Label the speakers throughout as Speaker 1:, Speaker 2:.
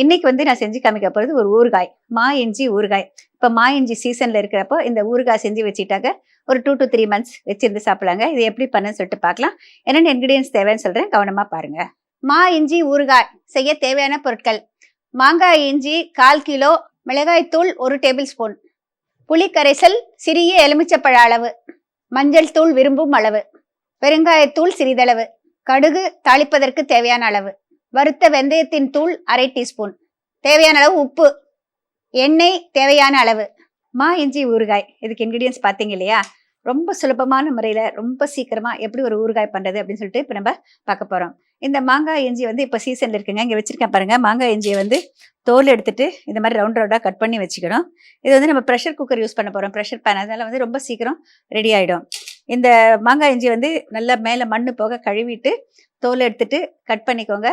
Speaker 1: இன்னைக்கு வந்து நான் செஞ்சு காமிக்க போகிறது ஒரு ஊறுகாய் மா இஞ்சி ஊறுகாய். இப்போ மா இஞ்சி சீசனில் இருக்கிறப்போ இந்த ஊறுகாய் செஞ்சு வச்சுட்டாக்க ஒரு டூ டு த்ரீ மந்த்ஸ் வச்சிருந்து சாப்பிடலாங்க. இது எப்படி பண்ணுன்னு சொல்லிட்டு பார்க்கலாம். என்னென்ன இன்க்ரீடியன்ஸ் தேவைன்னு சொல்கிறேன் கவனமாக பாருங்கள் மா இஞ்சி ஊறுகாய். செய்ய தேவையான பொருட்கள். மாங்காய் இஞ்சி கால் கிலோ மிளகாய்த்தூள் ஒரு டேபிள் ஸ்பூன் புளிக்கரைசல் சிறிய எலுமிச்சப்பழ அளவு. மஞ்சள் தூள் விரும்பும் அளவு. பெருங்காயத்தூள் சிறிதளவு. கடுகு தாளிப்பதற்கு தேவையான அளவு. வறுத்த வெந்தயத்தின் தூள் அரை டீஸ்பூன். தேவையான அளவு உப்பு. எண்ணெய் தேவையான அளவு. மா இஞ்சி ஊறுகாய். இதுக்கு இன்க்ரீடியன்ஸ் பார்த்தீங்க இல்லையா? ரொம்ப சுலபமான முறையில் ரொம்ப சீக்கிரமாக எப்படி ஒரு ஊறுகாய் பண்ணுறது அப்படின்னு சொல்லிட்டு இப்போ நம்ம பார்க்க போகிறோம் இந்த மாங்காய் இஞ்சி வந்து இப்போ சீசனில் இருக்குங்க. இங்கே வச்சுருக்கேன் பாருங்கள் மாங்காய் இஞ்சியை வந்து தோல் எடுத்துட்டு இந்த மாதிரி ரவுண்ட் ரவுண்டாக கட் பண்ணி வச்சுக்கணும். இது வந்து நம்ம ப்ரெஷர் குக்கர் யூஸ் பண்ண போகிறோம் ப்ரெஷர் பேன் அதனால் வந்து ரொம்ப சீக்கிரம் ரெடி ஆகிடும் இந்த மாங்காய் இஞ்சி வந்து நல்லா மேலே மண்ணு போக கழுவிட்டு தோல் எடுத்துட்டு கட் பண்ணிக்கோங்க.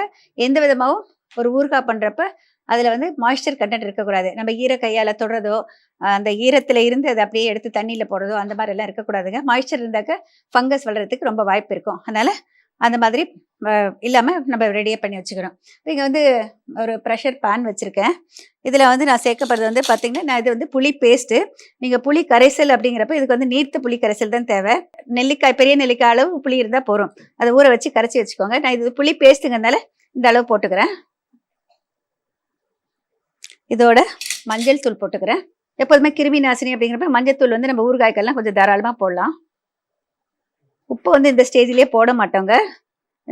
Speaker 1: எந்த விதமாகவும் ஒரு ஊறுகாய் பண்ணுறப்ப அதில் வந்து மாய்ஸ்சர் கண்டென்ட் இருக்கக்கூடாது. நம்ம ஈர கையால் தொடுறதோ அந்த ஈரத்தில் இருந்து அதை அப்படியே எடுத்து தண்ணியில் போடுறதோ அந்த மாதிரி எல்லாம் இருக்கக்கூடாதுங்க. மாய்ஸ்சர் இருந்தாக்க ஃபங்கஸ் வளர்கிறதுக்கு ரொம்ப வாய்ப்பு இருக்கும். அதனால் அந்த மாதிரி இல்லாமல் நம்ம ரெடியாக பண்ணி வச்சுக்கணும் இங்கே வந்து ஒரு ப்ரெஷர் பேன் வச்சுருக்கேன். இதில் வந்து நான் சேர்க்கப்படுறது வந்து பார்த்திங்கன்னா நான் இது வந்து புளி பேஸ்ட்டு நீங்கள் புளி கரைசல் அப்படிங்கிறப்ப இதுக்கு வந்து நீர்த்த புளி கரைசல் தான் தேவை. நெல்லிக்காய் பெரிய நெல்லிக்காய் அளவு புளி இருந்தால் போதும். அதை ஊற வச்சு கரைச்சி வச்சுக்கோங்க. நான் இது புளி பேஸ்ட்டுங்கிறதுனால இந்த அளவு போட்டுக்கிறேன். இதோட மஞ்சள் தூள் போட்டுக்கிறேன். எப்போதுமே கிருமி நாசினி அப்படிங்கிறப்ப மஞ்சள் தூள் வந்து நம்ம ஊறுகாய்க்கெல்லாம் கொஞ்சம் தாராளமாக போடலாம். உப்பு வந்து இந்த ஸ்டேஜ்லேயே போட மாட்டோங்க.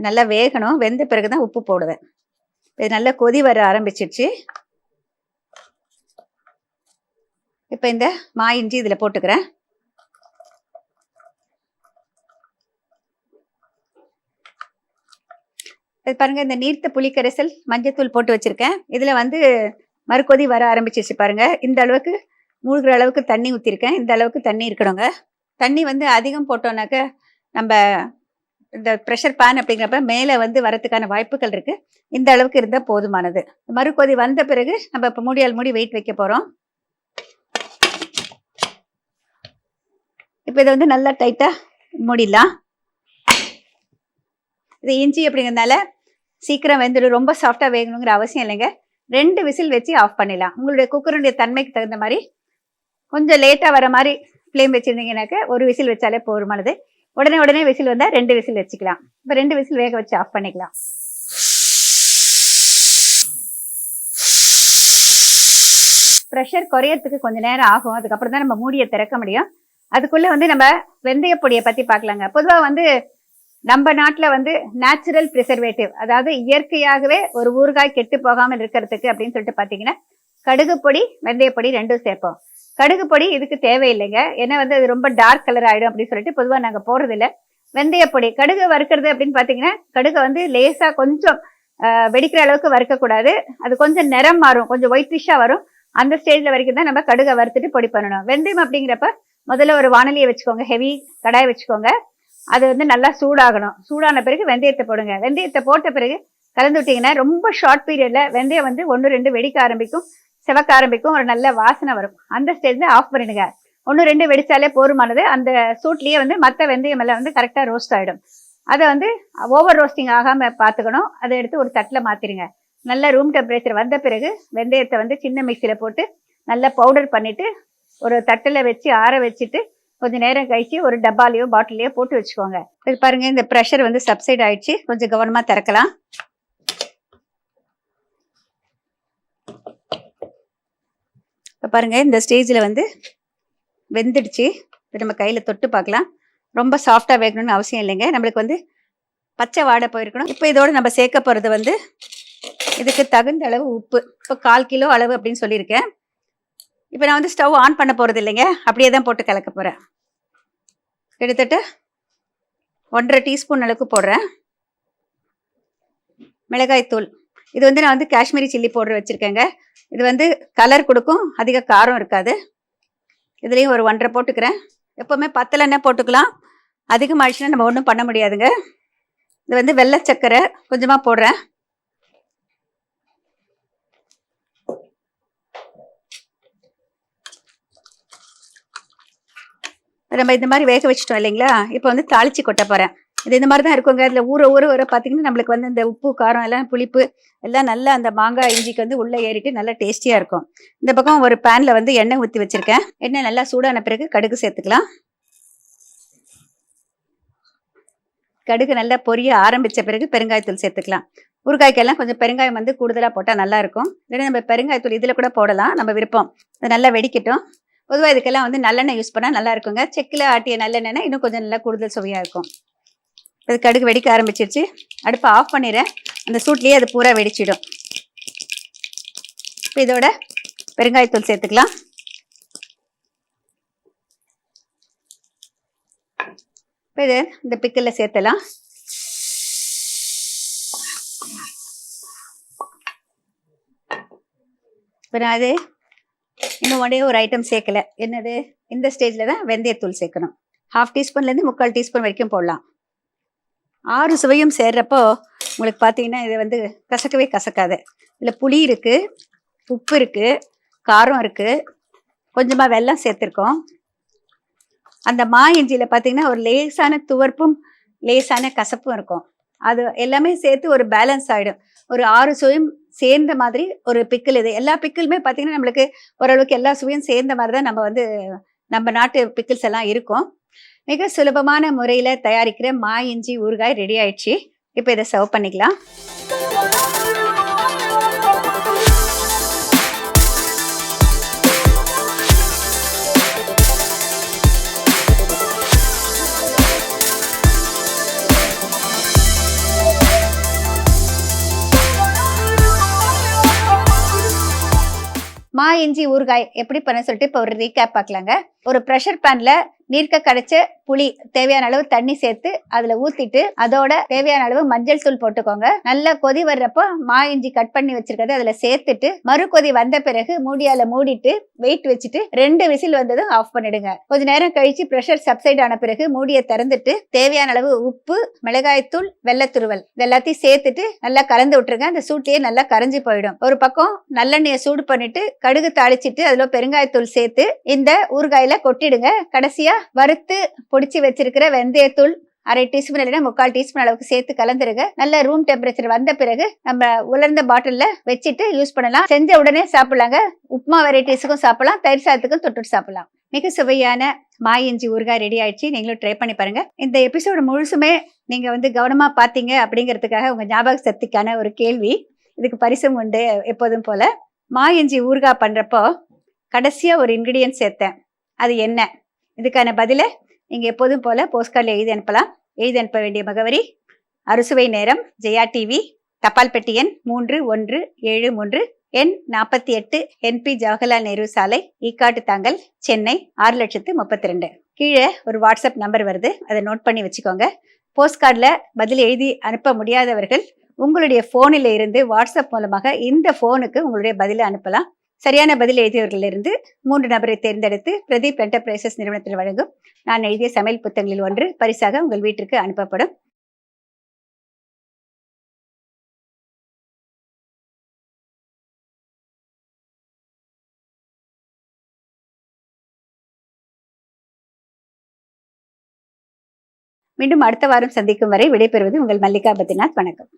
Speaker 1: நல்லா வேகணும். வெந்த பிறகு தான் உப்பு போடுவேன். இது நல்லா கொதி வர ஆரம்பிச்சிருச்சு. இப்போ இந்த மா இஞ்சி இதில் போட்டுக்கிறேன். இது பாருங்க இந்த நீர்த்த புளிக்கரைசல் மஞ்சத்தூள் போட்டு வச்சிருக்கேன். இதில் வந்து மறுக்கொதி வர ஆரம்பிச்சிருச்சு பாருங்க. இந்த அளவுக்கு மூழ்கிற அளவுக்கு தண்ணி ஊற்றிருக்கேன் இந்த அளவுக்கு தண்ணி இருக்கணுங்க. தண்ணி வந்து அதிகம் போட்டோன்னாக்க நம்ம இந்த ப்ரெஷர் பேன் அப்படிங்கிறப்ப மேலே வந்து வரத்துக்கான வாய்ப்புகள் இருக்குது இந்த அளவுக்கு இருந்தால் போதுமானது. மறுக்கொதி வந்த பிறகு நம்ம இப்போ மூடியால் மூடி வெயிட் வைக்க போகிறோம் இப்போ இதை வந்து நல்லா டைட்டாக மூடிடலாம். இது இஞ்சி அப்படிங்கிறதுனால சீக்கிரம் வெந்துடும். ரொம்ப சாஃப்டாக வேகணுங்கிற அவசியம் இல்லைங்க. ரெண்டு விசில் வச்சு ஆஃப் பண்ணிடலாம். உங்களுடைய குக்கருடைய தன்மைக்கு தகுந்த மாதிரி கொஞ்சம் லேட்டாக வர மாதிரி ஃப்ளேம் வச்சுருந்தீங்கன்னாக்க ஒரு விசில் வச்சாலே போதுமானது. உடனே உடனே விசில் வந்தால் ரெண்டு விசில் வச்சுக்கலாம். இப்போ ரெண்டு விசில் வேக வச்சு ஆஃப் பண்ணிக்கலாம். ப்ரெஷர் குறையறதுக்கு கொஞ்சம் நேரம் ஆகும். அதுக்கப்புறம் தான் நம்ம மூடியை திறக்க முடியும். அதுக்குள்ளே வந்து நம்ம வெந்தய பொடியை பற்றி பார்க்கலாங்க. பொதுவாக வந்து நம்ம நாட்டில் வந்து நேச்சுரல் ப்ரிசர்வேட்டிவ் அதாவது இயற்கையாகவே ஒரு ஊறுகாய் கெட்டு போகாமல் இருக்கிறதுக்கு அப்படின்னு சொல்லிட்டு பார்த்தீங்கன்னா கடுகு பொடி வெந்தய பொடி ரெண்டும் சேர்ப்போம். கடுகு பொடி இதுக்கு தேவையில்லைங்க. ஏன்னா வந்து அது ரொம்ப டார்க் கலர் ஆகிடும் அப்படின்னு சொல்லிட்டு பொதுவாக நாங்கள் போடுறதில்ல. வெந்தய பொடி கடுகு வறுக்கிறது அப்படின்னு பார்த்தீங்கன்னா கடுகை வந்து லேசாக கொஞ்சம் வெடிக்கிற அளவுக்கு வறுக்கக்கூடாது. அது கொஞ்சம் நிறம் மாறும் கொஞ்சம் ஒயிட்டிஷாக வரும். அந்த ஸ்டேஜில் வரைக்கும் தான் நம்ம கடுகை வறுத்துட்டு பொடி பண்ணணும். வெந்தயம் அப்படிங்கிறப்ப முதல்ல ஒரு வானலியை வச்சுக்கோங்க ஹெவி கடாய் வச்சுக்கோங்க. அது வந்து நல்லா சூடாகணும். சூடான பிறகு வெந்தயத்தை போடுங்க. வெந்தயத்தை போட்ட பிறகு கலந்து விட்டீங்கன்னா ரொம்ப ஷார்ட் பீரியட்ல வெந்தயம் வந்து ஒன்று ரெண்டு வெடிக்க ஆரம்பிக்கும். சிவக்க ஆரம்பிக்கும் ஒரு நல்ல வாசனை வரும். அந்த ஸ்டேஜ்ல ஆஃப் பண்ணிடுங்க. ஒன்று ரெண்டு வெடிச்சாலே போருமானது அந்த சூட்லேயே வந்து மற்ற வெந்தயம் எல்லாம் வந்து கரெக்டாக ரோஸ்ட் ஆகிடும் அதை வந்து ஓவர் ரோஸ்டிங் ஆகாமல் பார்த்துக்கணும். அதை எடுத்து ஒரு தட்டில் மாற்றிடுங்க நல்ல ரூம் டெம்பரேச்சர் வந்த பிறகு வெந்தயத்தை வந்து சின்ன மிக்சியில் போட்டு நல்லா பவுடர் பண்ணிவிட்டு ஒரு தட்டில் வச்சு ஆற வச்சுட்டு கொஞ்சம் நேரம் கழிச்சு ஒரு டப்பாலையோ பாட்டிலையோ போட்டு வச்சுக்கோங்க. இது பாருங்க இந்த ப்ரெஷர் வந்து சப்சைட் ஆயிடுச்சு. கொஞ்சம் கவனமாக திறக்கலாம். இப்போ பாருங்கள் இந்த ஸ்டேஜில் வந்து வெந்துடுச்சு. இப்போ நம்ம கையில் தொட்டு பார்க்கலாம். ரொம்ப சாஃப்டாக வேகணும்னு அவசியம் இல்லைங்க. நம்மளுக்கு வந்து பச்சை வாடை போயிருக்கணும். இப்போ இதோடு நம்ம சேர்க்க போகிறது வந்து இதுக்கு தகுந்த அளவு உப்பு. இப்போ கால் கிலோ அளவு அப்படின்னு சொல்லியிருக்கேன். இப்போ நான் வந்து ஸ்டவ் ஆன் பண்ண போகிறது இல்லைங்க. அப்படியே தான் போட்டு கலக்க போகிறேன் கிட்டத்தட்ட ஒன்றரை டீஸ்பூன் அளவுக்கு போடுறேன். மிளகாய்த்தூள். இது வந்து நான் வந்து காஷ்மீரி சில்லி பவுடர் வச்சுருக்கேங்க. இது வந்து கலர் கொடுக்கும். அதிக காரம் இருக்காது. இதுலேயும் ஒரு ஒன்றரை போட்டுக்கிறேன். எப்போவுமே பத்தலைன்னா போட்டுக்கலாம்? அதிகமாகிடுச்சுன்னா நம்ம ஒன்றும் பண்ண முடியாதுங்க. இது வந்து வெள்ளை சர்க்கரை கொஞ்சமாக போடுறேன். நம்ம இந்த மாதிரி வேக வச்சிட்டோம் இல்லைங்களா? இப்போ வந்து தாளிச்சு கொட்ட போகிறேன் இது இந்த மாதிரி தான் இருக்குங்க. இதில் ஊற ஊற ஊற பார்த்தீங்கன்னா நம்மளுக்கு வந்து இந்த உப்பு காரம் எல்லாம் புளிப்பு எல்லாம் நல்லா அந்த மாங்காய் இஞ்சிக்கு வந்து உள்ளே ஏறிட்டு நல்லா டேஸ்டியாக இருக்கும். இந்த பக்கம் ஒரு பேனில் வந்து எண்ணெய் ஊற்றி வச்சிருக்கேன். எண்ணெய் நல்லா சூடான பிறகு கடுகு சேர்த்துக்கலாம். கடுகு நல்லா பொரிய ஆரம்பித்த பிறகு பெருங்காயத்தூள் சேர்த்துக்கலாம். ஊறுகாய்க்கெல்லாம் கொஞ்சம் பெருங்காயம் வந்து கூடுதலாக போட்டால் நல்லாயிருக்கும் இல்லைன்னா நம்ம பெருங்காயத்தூள் இதில் கூட போடலாம். நம்ம விருப்பம். அது நல்லா வெடிக்கட்டும். பொதுவாக இதுக்கெல்லாம் வந்து நல்லெண்ணெய் யூஸ் பண்ணால் நல்லா இருக்குங்க. செக்கில் ஆட்டிய நல்லெண்ணெய்னா இன்னும் கொஞ்சம் நல்லா கூடுதல் சுவையாக இருக்கும். இது கடுகு வெடிக்க ஆரம்பிச்சிருச்சு. அடுப்பை ஆஃப் பண்ணிடுறேன். அந்த சூட்லேயே அது பூரா வெடிச்சிடும். இப்போ இதோட பெருங்காயத்தூள் சேர்த்துக்கலாம். இப்போ இது இந்த பிக்கலில் சேர்த்தலாம். இப்போ நான் அது இன்னும் உடனே ஒரு ஐட்டம் சேர்க்கல. என்னது? இந்த ஸ்டேஜில் தான் வெந்தயத்தூள் சேர்க்கணும். ஹாஃப் டீஸ்பூன்லேருந்து முக்கால் டீஸ்பூன் வரைக்கும் போடலாம். ஆறு சுவையும் சேர்றப்போ உங்களுக்கு பார்த்தீங்கன்னா இது வந்து கசக்கவே கசக்காது. இதில் புளி இருக்குது உப்பு இருக்குது காரம் இருக்குது கொஞ்சமாக வெல்லம் சேர்த்துருக்கோம். அந்த மா இஞ்சியில் பார்த்தீங்கன்னா ஒரு லேசான துவர்ப்பும் லேசான கசப்பும் இருக்கும். அது எல்லாமே சேர்த்து ஒரு பேலன்ஸ் ஆகிடும் ஒரு ஆறு சுவையும் சேர்ந்த மாதிரி ஒரு பிக்கிள் இது. எல்லா பிக்கிளுமே பார்த்தீங்கன்னா நம்மளுக்கு ஓரளவுக்கு எல்லா சுவையும் சேர்ந்த மாதிரி தான் நம்ம வந்து நம்ம நாட்டு பிக்கிள்ஸ் எல்லாம் இருக்கும். மிக சுலபமான முறையில் தயாரிக்கிற மா இஞ்சி ஊறுகாய் ரெடி ஆயிடுச்சு. இப்போ இதை சர்வ் பண்ணிக்கலாம். மா இஞ்சி ஊறுகாய் எப்படி பண்ண சொல்லிட்டு இப்போ ஒரு ரீகேப் பார்க்கலாங்க. ஒரு ப்ரெஷர் பேனில் நீர்க்க கடைச்ச புளி தேவையான அளவு தண்ணி சேர்த்து அதுல ஊத்திட்டு அதோட தேவையான அளவு மஞ்சள் தூள் போட்டுக்கோங்க. நல்லா கொதி வர்றப்போ மா இஞ்சி கட் பண்ணி வச்சிருக்கிறத அதுல சேர்த்துட்டு மறு கொதி வந்த பிறகு மூடியால மூடிட்டு வெயிட் வச்சுட்டு ரெண்டு விசில் வந்ததும் ஆஃப் பண்ணிடுங்க. கொஞ்ச நேரம் கழிச்சு ப்ரெஷர் சப்சைட் ஆன பிறகு மூடியை திறந்துட்டு தேவையான அளவு உப்பு மிளகாய்த்தூள் வெள்ளத்துருவல் இது எல்லாத்தையும் சேர்த்துட்டு நல்லா கலந்து விட்டுருங்க. அந்த சூட்லயே நல்லா கரைஞ்சு போயிடும். ஒரு பக்கம் நல்லெண்ணெயை சூடு பண்ணிட்டு கடுகு தாளிச்சிட்டு அதுல பெருங்காயத்தூள் சேர்த்து இந்த ஊறுகாயில கொட்டிடுங்க. கடைசியா வறுத்து பொடிச்சு வச்சிருக்கிற வெந்தயத்தூள் அரை டீஸ்பூன் இல்லைன்னா முக்கால் டீஸ்பூன் அளவுக்கு சேர்த்து கலந்துருங்க. நல்ல ரூம் டெம்பரேச்சர் வந்த பிறகு நம்ம உலர்ந்த பாட்டில்ல வச்சுட்டு யூஸ் பண்ணலாம். செஞ்ச உடனே சாப்பிடலாங்க. உப்மா வெரைட்டிஸுக்கும் சாப்பிடலாம். தயிர் சாதத்துக்கும் தொட்டுட்டு சாப்பிடலாம். மிக சுவையான மாய் இஞ்சி ஊறுகாய் ரெடி ஆயிடுச்சு. நீங்களும் ட்ரை பண்ணி பாருங்க. இந்த எபிசோடு முழுசுமே நீங்க வந்து கவனமா பாத்தீங்க அப்படிங்கிறதுக்காக உங்க ஞாபக சக்திக்கான ஒரு கேள்வி. இதுக்கு பரிசும் உண்டு எப்போதும் போல. மாய் இஞ்சி ஊறுகாய் பண்றப்போ கடைசியா ஒரு இன்கிரீடியன்ட் சேர்த்தேன். அது என்ன? இதுக்கான பதிலை நீங்கள் எப்போதும் போல போஸ்ட்கார்டில் எழுதி அனுப்பலாம். எழுதி அனுப்ப வேண்டிய முகவரி அறுசுவை நேரம் ஜெயா டிவி தபால் பெட்டி எண் மூன்று ஒன்று ஏழு மூன்று எண் நாற்பத்தி எட்டு என்பி ஜவஹர்லால் நேரு சாலை ஈக்காட்டு தாங்கல் சென்னை ஆறு லட்சத்து முப்பத்தி ரெண்டு கீழே ஒரு வாட்ஸ்அப் நம்பர் வருது. அதை நோட் பண்ணி வச்சுக்கோங்க. போஸ்ட் கார்டில் பதில் எழுதி அனுப்ப முடியாதவர்கள் உங்களுடைய ஃபோனில் இருந்து வாட்ஸ்அப் மூலமாக இந்த ஃபோனுக்கு உங்களுடைய பதிலை அனுப்பலாம். சரியான பதில் எழுதியவர்களிலிருந்து மூன்று நபரை தேர்ந்தெடுத்து பிரதீப் என்டர்பிரைசஸ் நிறுவனத்தில் வழங்கும் நான் எழுதிய சமையல் புத்தகங்களில் ஒன்று பரிசாக உங்கள் வீட்டிற்கு அனுப்பப்படும். மீண்டும் அடுத்த வாரம் சந்திக்கும் வரை விடைபெறுவது உங்கள் மல்லிகா பத்ரிநாத். வணக்கம்.